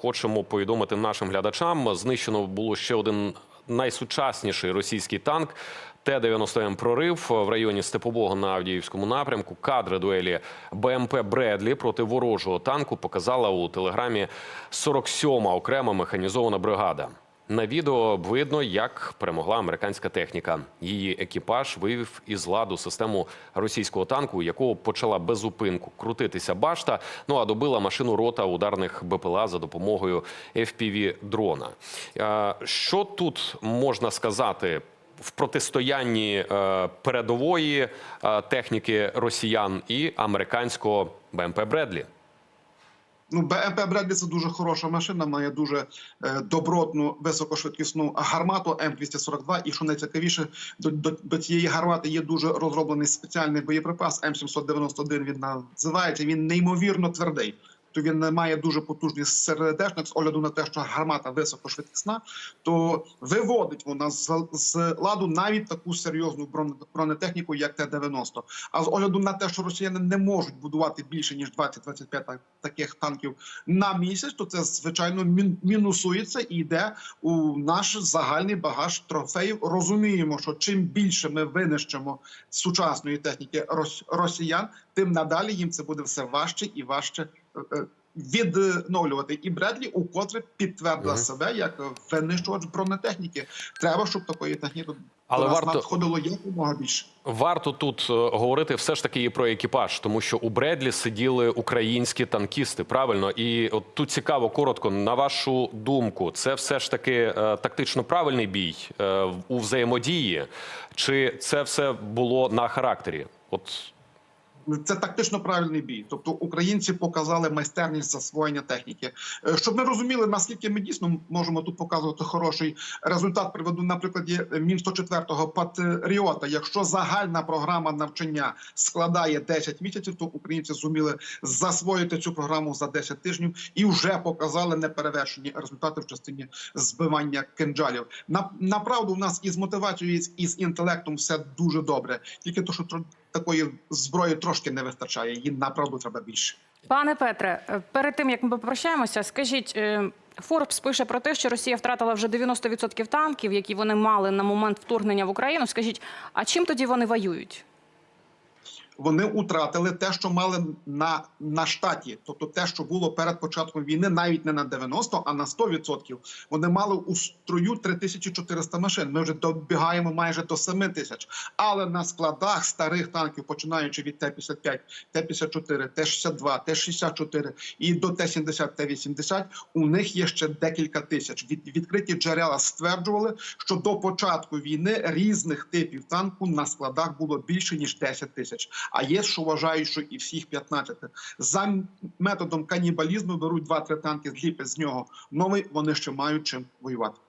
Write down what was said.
хочемо повідомити нашим глядачам. Знищено було ще один найсучасніший російський танк. Т-90М «Прорив» в районі Степового на Авдіївському напрямку. Кадри дуелі БМП «Бредлі» проти ворожого танку показала у телеграмі 47-ма окрема механізована бригада. На відео видно, як перемогла американська техніка. Її екіпаж вивів із ладу систему російського танку, якого почала без зупинку крутитися башта. Ну а добила машину рота ударних БПЛА за допомогою FPV-дрона. Е, Що тут можна сказати? В протистоянні е, передової е, техніки росіян і американського БМП Бредлі. Ну, БМП Бредлі це дуже хороша машина, має дуже е, добротну високошвидкісну гармату М242. І що найцікавіше, до, до, до цієї гармати є дуже розроблений спеціальний боєприпас М791. Він називається. Він неймовірно твердий. То він не має дуже потужний сердечник з огляду на те, що гармата високошвидкісна, то виводить вона з, з ладу навіть таку серйозну броне- бронетехніку, як Т-90. А з огляду на те, що росіяни не можуть будувати більше ніж 20-25 так- таких танків на місяць, то це звичайно мін- мінусується і йде у наш загальний багаж трофеїв. Розуміємо, що чим більше ми винищимо сучасної техніки рос- росіян, тим надалі їм це буде все важче і важче. е, е, Відновлювати і Бредлі укотре підтвердила Мгм. себе як винищувач бронетехніки. Треба, щоб такої техніки Але до варто- надходило якомога більше. Варто тут е, говорити все ж таки і про екіпаж, тому що у Бредлі сиділи українські танкісти. Правильно, і от тут цікаво, коротко на вашу думку, це все ж таки е, тактично правильний бій е, у взаємодії, чи це все було на характері? От Це тактично правильний бій. Тобто українці показали майстерність засвоєння техніки. Е, Щоб ми розуміли, наскільки ми дійсно можемо тут показувати хороший результат. Приведу на прикладі мін 104-го Патріота. Якщо загальна програма навчання складає 10 місяців, то українці зуміли засвоїти цю програму за 10 тижнів і вже показали неперевершені результати в частині збивання кинджалів. На направду, в нас із мотивацією, і з- інтелектом все дуже добре. Тільки то, що такої зброї трошки не вистачає. Її направду треба більше. Пане Петре, е, перед тим як ми попрощаємося, скажіть. е, Форбс пише про те, що Росія втратила вже 90% танків, які вони мали на момент вторгнення в Україну. Скажіть, а чим тоді вони воюють? Вони втратили те, що мали на, на штаті, тобто те, що було перед початком війни, навіть не на 90, а на 100%. Вони мали у строю 3400 машин. Ми вже добігаємо майже до 7 тисяч. Але на складах старих танків, починаючи від Т-55, Т-54, Т-62, Т-64 і до Т-70, Т-80, у них є ще декілька тисяч. Від, відкриті джерела стверджували, що до початку війни різних типів танку на складах було більше ніж 10 тисяч. А є, що вважають, що і всіх 15. За методом канібалізму беруть 2-3 танки, зліпять з нього новий, вони ще мають чим воювати.